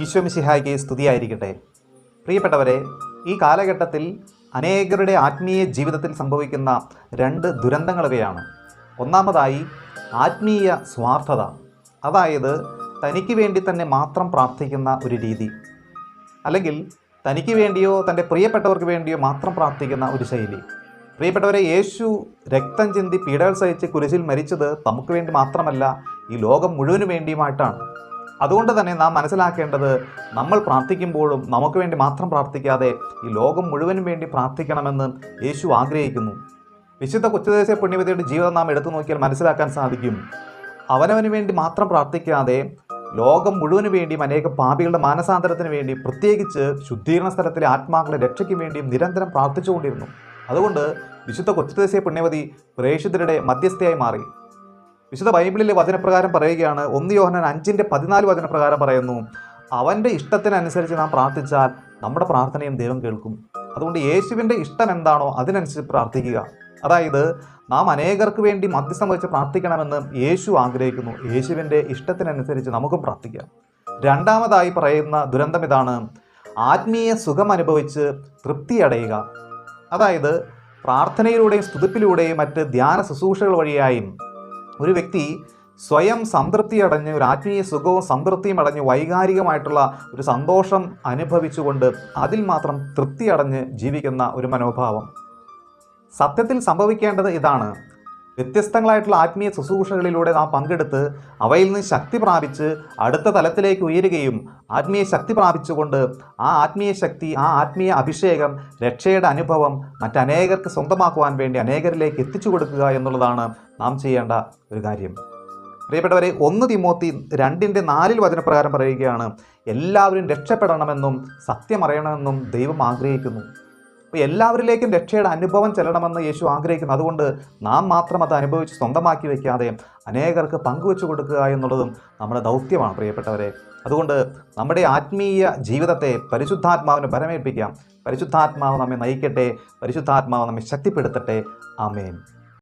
ഈശോമിശിഹായ്ക്ക് സ്തുതിയായിരിക്കട്ടെ. പ്രിയപ്പെട്ടവരെ ഈ കാലഘട്ടത്തിൽ അനേകരുടെ ആത്മീയ ജീവിതത്തിൽ സംഭവിക്കുന്ന രണ്ട് ദുരന്തങ്ങളവയാണ് ഒന്നാമതായി ആത്മീയ സ്വാർത്ഥത അതായത് തനിക്ക് വേണ്ടി തന്നെ മാത്രം പ്രാർത്ഥിക്കുന്ന ഒരു രീതി അല്ലെങ്കിൽ തനിക്ക് വേണ്ടിയോ തന്റെ പ്രിയപ്പെട്ടവർക്ക് വേണ്ടിയോ മാത്രം പ്രാർത്ഥിക്കുന്ന ഒരു ശൈലി. പ്രിയപ്പെട്ടവരെ യേശു രക്തം ചിന്തി പീഡകൾ സഹിച്ച് കുരിശിൽ മരിച്ചത് നമുക്ക് വേണ്ടി മാത്രമല്ല ഈ ലോകം മുഴുവനു വേണ്ടിയുമായിട്ടാണ്. അതുകൊണ്ട് തന്നെ നാം മനസ്സിലാക്കേണ്ടത് നമ്മൾ പ്രാർത്ഥിക്കുമ്പോഴും നമുക്ക് വേണ്ടി മാത്രം പ്രാർത്ഥിക്കാതെ ഈ ലോകം മുഴുവനും വേണ്ടി പ്രാർത്ഥിക്കണമെന്ന് യേശു ആഗ്രഹിക്കുന്നു. വിശുദ്ധ കൊച്ചുദേശ പുണ്യവതിയുടെ ജീവിതം നാം എടുത്തു നോക്കിയാൽ മനസ്സിലാക്കാൻ സാധിക്കും. അവനവന് വേണ്ടി മാത്രം പ്രാർത്ഥിക്കാതെ ലോകം മുഴുവനു വേണ്ടിയും അനേക പാപികളുടെ മാനസാന്തരത്തിന് വേണ്ടി പ്രത്യേകിച്ച് ശുദ്ധീകരണ സ്ഥലത്തിലെ ആത്മാക്കളുടെ രക്ഷയ്ക്ക് വേണ്ടിയും നിരന്തരം പ്രാർത്ഥിച്ചുകൊണ്ടിരുന്നു. അതുകൊണ്ട് വിശുദ്ധ കൊച്ചുദേശീയ പുണ്യവതി പ്രേക്ഷിതരുടെ മധ്യസ്ഥയായി മാറി. വിശുദ്ധ ബൈബിളിലെ വചനപ്രകാരം പറയുകയാണ് ഒന്ന് യോഹനൻ അഞ്ചിന്റെ പതിനാല് വചനപ്രകാരം പറയുന്നു അവന്റെ ഇഷ്ടത്തിനനുസരിച്ച് നാം പ്രാർത്ഥിച്ചാൽ നമ്മുടെ പ്രാർത്ഥനയും ദൈവം കേൾക്കും. അതുകൊണ്ട് യേശുവിന്റെ ഇഷ്ടം എന്താണോ അതിനനുസരിച്ച് പ്രാർത്ഥിക്കുക. അതായത് നാം അനേകർക്ക് വേണ്ടി മധ്യസ്ഥം വെച്ച് പ്രാർത്ഥിക്കണമെന്ന് യേശു ആഗ്രഹിക്കുന്നു. യേശുവിന്റെ ഇഷ്ടത്തിനനുസരിച്ച് നമുക്കും പ്രാർത്ഥിക്കാം. രണ്ടാമതായി പറയുന്ന ദുരന്തം ഇതാണ് ആത്മീയ സുഖം അനുഭവിച്ച് തൃപ്തി അടയുക. അതായത് പ്രാർത്ഥനയിലൂടെയും സ്തുതിപ്പിലൂടെയും മറ്റ് ധ്യാന ശുശ്രൂഷകൾ വഴിയായും ഒരു വ്യക്തി സ്വയം സംതൃപ്തി അടഞ്ഞ് ഒരു ആത്മീയ സുഖവും സംതൃപ്തിയും അടഞ്ഞ് വൈകാരികമായിട്ടുള്ള ഒരു സന്തോഷം അനുഭവിച്ചുകൊണ്ട് അതിൽ മാത്രം തൃപ്തി അടഞ്ഞ് ജീവിക്കുന്ന ഒരു മനോഭാവം. സത്യത്തിൽ സംഭവിക്കേണ്ടത് ഇതാണ്. വ്യത്യസ്തങ്ങളായിട്ടുള്ള ആത്മീയ ശുശ്രൂഷകളിലൂടെ നാം പങ്കെടുത്ത് അവയിൽ നിന്ന് ശക്തി പ്രാപിച്ച് അടുത്ത തലത്തിലേക്ക് ഉയരുകയും ആത്മീയ ശക്തി പ്രാപിച്ചുകൊണ്ട് ആ ആത്മീയ ശക്തി ആ ആത്മീയ അഭിഷേകം രക്ഷയുടെ അനുഭവം മറ്റനേകർക്ക് സ്വന്തമാക്കുവാൻ വേണ്ടി അനേകരിലേക്ക് എത്തിച്ചു കൊടുക്കുക എന്നുള്ളതാണ് നാം ചെയ്യേണ്ട ഒരു കാര്യം. പ്രിയപ്പെട്ടവരെ ഒന്ന് തിമോത്തി രണ്ടിന്റെ നാലിൽ വചനപ്രകാരം പറയുകയാണ് എല്ലാവരും രക്ഷപ്പെടണമെന്നും സത്യമറിയണമെന്നും ദൈവം ആഗ്രഹിക്കുന്നു. അപ്പോൾ എല്ലാവരിലേക്കും രക്ഷയുടെ അനുഭവം ചെല്ലണമെന്ന് യേശു ആഗ്രഹിക്കുന്നു. അതുകൊണ്ട് നാം മാത്രം അത് അനുഭവിച്ച് സ്വന്തമാക്കി വയ്ക്കാതെ അനേകർക്ക് പങ്കുവെച്ചു കൊടുക്കുക എന്നുള്ളതും നമ്മുടെ ദൗത്യമാണ് പ്രിയപ്പെട്ടവരെ. അതുകൊണ്ട് നമ്മുടെ ആത്മീയ ജീവിതത്തെ പരിശുദ്ധാത്മാവിന് പരമേൽപ്പിക്കാം. പരിശുദ്ധാത്മാവ് നമ്മെ നയിക്കട്ടെ. പരിശുദ്ധാത്മാവ് നമ്മെ ശക്തിപ്പെടുത്തട്ടെ. ആമേൻ.